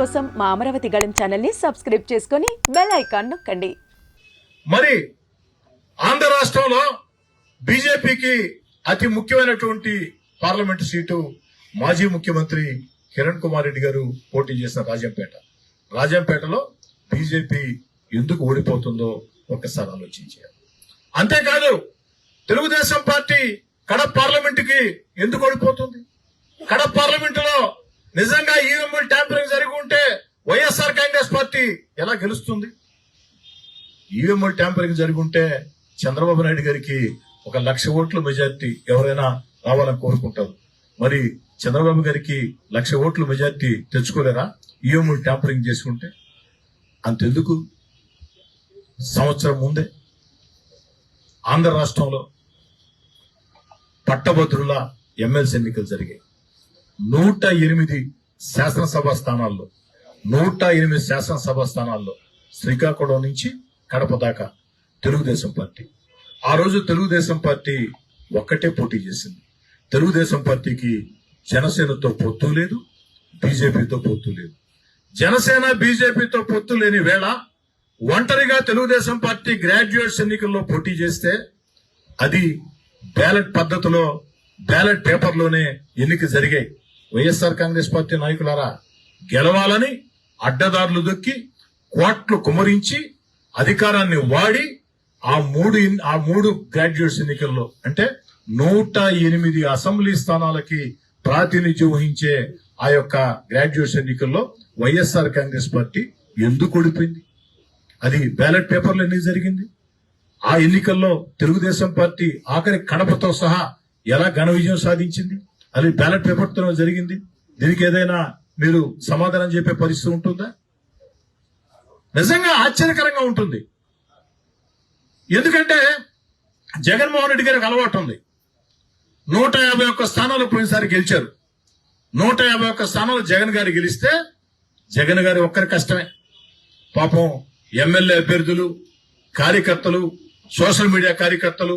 కోసం మా అమరావతి గళం ఛానల్ని సబ్స్క్రైబ్ చేసుకొని బెల్ ఐకాన్ నొక్కండి. మరి ఆంధ్ర రాష్ట్రంలో బీజేపీకి అతి ముఖ్యమైనటువంటి పార్లమెంటు సీటు మాజీ ముఖ్యమంత్రి కిరణ్ కుమార్ రెడ్డి గారు పోటీ చేసిన రాజంపేట. రాజంపేటలో బీజేపీ ఎందుకు ఓడిపోతుందో ఒక్కసారి ఆలోచించారు అంతేకాదు తెలుగుదేశం పార్టీ కడప పార్లమెంటుకి ఎందుకు ఓడిపోతుంది? కడప పార్లమెంటులో నిజంగా ఈవీఎంలు ట్యాంపరింగ్ జరిగి ఉంటే వైఎస్ఆర్ కాంగ్రెస్ పార్టీ ఎలా గెలుస్తుంది? ఈవీఎంఎల్ ట్యాంపరింగ్ జరిగి ఉంటే చంద్రబాబు నాయుడు గారికి ఒక లక్ష ఓట్ల మెజార్టీ ఎవరైనా రావాలని కోరుకుంటారు. మరి చంద్రబాబు గారికి లక్ష ఓట్ల మెజార్టీ తెచ్చుకోలేరా ఈవీఎంఎల్ ట్యాంపరింగ్ చేసుకుంటే? అంతెందుకు? సంవత్సరం ముందే ఆంధ్ర రాష్ట్రంలో పట్టభద్రుల ఎమ్మెల్సీ ఎన్నికలు జరిగాయి. నూట ఎనిమిది శాసనసభ స్థానాల్లో నూట ఎనిమిది శాసనసభ స్థానాల్లో శ్రీకాకుళం నుంచి కడప దాకా తెలుగుదేశం పార్టీ. ఆ రోజు తెలుగుదేశం పార్టీ ఒక్కటే పోటీ చేసింది. తెలుగుదేశం పార్టీకి జనసేనతో పొత్తు లేదు బీజేపీతో పొత్తు లేదు. జనసేన బీజేపీతో పొత్తు లేని వేళ ఒంటరిగా తెలుగుదేశం పార్టీ గ్రాడ్యుయేట్స్ ఎన్నికల్లో పోటీ చేస్తే అది బ్యాలెట్ పద్ధతిలో బ్యాలెట్ పేపర్లోనే ఎన్నిక జరిగాయి. వైఎస్ఆర్ కాంగ్రెస్ పార్టీ నాయకులారా గెలవాలని అడ్డదారులు దొక్కి కోట్లు కుమరించి అధికారాన్ని వాడి ఆ మూడు ఆ మూడు గ్రాడ్యుయేట్స్ ఎన్నికల్లో అంటే నూట ఎనిమిది అసెంబ్లీ స్థానాలకి ప్రాతినిధ్యం వహించే ఆ యొక్క గ్రాడ్యుయేట్స్ ఎన్నికల్లో వైఎస్ఆర్ కాంగ్రెస్ పార్టీ ఎందుకు ఓడిపోయింది? అది బ్యాలెట్ పేపర్లు ఎన్ని జరిగింది? ఆ ఎన్నికల్లో తెలుగుదేశం పార్టీ ఆఖరి కడపతో సహా ఎలా ఘన విజయం సాధించింది? అది బ్యాలెట్ పేపర్తో జరిగింది. దీనికి ఏదైనా మీరు సమాధానం చెప్పే పరిస్థితి ఉంటుందా? నిజంగా ఆశ్చర్యకరంగా ఉంటుంది. ఎందుకంటే జగన్మోహన్ రెడ్డి గారికి అలవాటు ఉంది. నూట యాభై ఒక్క స్థానాలు పోయినసారి గెలిచారు. నూట యాభై ఒక్క స్థానాలు జగన్ గారు గెలిస్తే జగన్ గారి ఒక్కరి కష్టమే. పాపం ఎమ్మెల్యే అభ్యర్థులు కార్యకర్తలు సోషల్ మీడియా కార్యకర్తలు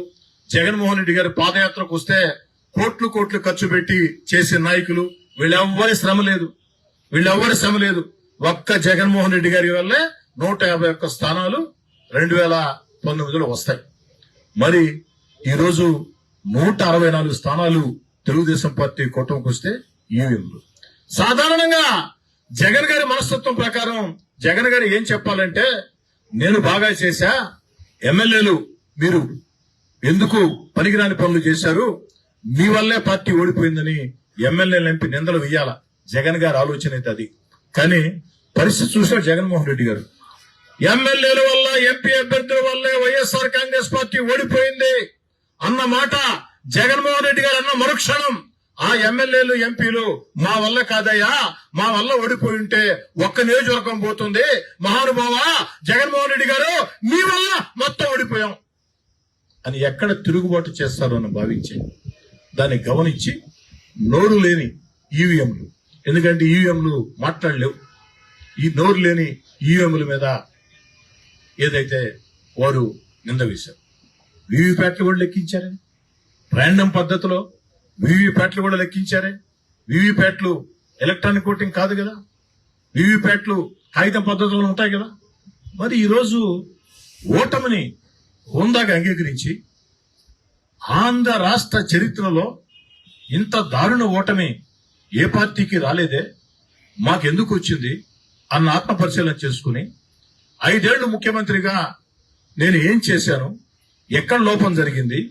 జగన్మోహన్ రెడ్డి గారి పాదయాత్రకు వస్తే కోట్లు కోట్లు ఖర్చు పెట్టి చేసే నాయకులు వీళ్ళెవ్వరి శ్రమ లేదు. వీళ్ళెవ్వరి శ్రమ లేదు ఒక్క జగన్మోహన్ రెడ్డి గారి వల్లే నూట యాభై ఒక్క స్థానాలు రెండు వేల పంతొమ్మిదిలో వస్తాయి. మరి ఈరోజు నూట అరవై నాలుగు స్థానాలు తెలుగుదేశం పార్టీ కూటమికి వస్తే ఈవీఎంలు సాధారణంగా జగన్ గారి మనస్తత్వం ప్రకారం జగన్ గారు ఏం చెప్పాలంటే నేను బాగా చేశా ఎమ్మెల్యేలు మీరు ఎందుకు పనికిరాని పనులు చేశారు? మీ వల్లే పార్టీ ఓడిపోయిందని ఎమ్మెల్యేలు ఎంపీ నిందలు వేయాలా జగన్ గారి ఆలోచన అయితే అది. కానీ పరిస్థితి చూసాడు జగన్మోహన్ రెడ్డి గారు. ఎమ్మెల్యేల వల్ల ఎంపీ అభ్యర్థుల వల్లే వైఎస్ఆర్ కాంగ్రెస్ పార్టీ ఓడిపోయింది అన్న మాట జగన్మోహన్ రెడ్డి గారు అన్న మరుక్షణం. ఆ ఎమ్మెల్యేలు ఎంపీలు మా వల్ల కాదయ్యా మా వల్ల ఓడిపోయి ఉంటే ఒక్క నియోజకవర్గం పోతుంది. మహానుభావ జగన్మోహన్ రెడ్డి గారు మీ వల్ల మొత్తం ఓడిపోయాం. అని ఎక్కడ తిరుగుబాటు చేస్తారో అని భావించి దాన్ని గమనించి నోరు లేని ఈవీఎంలు ఎందుకంటే ఈవీఎంలు మాట్లాడలేవు. ఈ నోరు లేని ఈవీఎంల మీద ఏదైతే వారు నింద వేశారు. వీవీప్యాట్లు కూడా లెక్కించారే. ర్యాండమ్ పద్ధతిలో వీవీప్యాట్లు కూడా లెక్కించారే. వీవీప్యాట్లు ఎలక్ట్రానిక్ ఓటింగ్ కాదు కదా. వీవీప్యాట్లు కాగితం పద్ధతిలో ఉంటాయి కదా. మరి ఈరోజు ఓటమిని హోందాగా అంగీకరించి ఆంధ్ర రాష్ట్ర చరిత్రలో ఇంత దారుణ ఓటమి ఏ పార్టీకి రాలేదే? మాకెందుకు వచ్చింది? అన్న ఆత్మ పరిశీలన చేసుకుని ఐదేళ్ళు ముఖ్యమంత్రిగా నేను ఏం చేశాను? ఎక్కడ లోపం జరిగింది?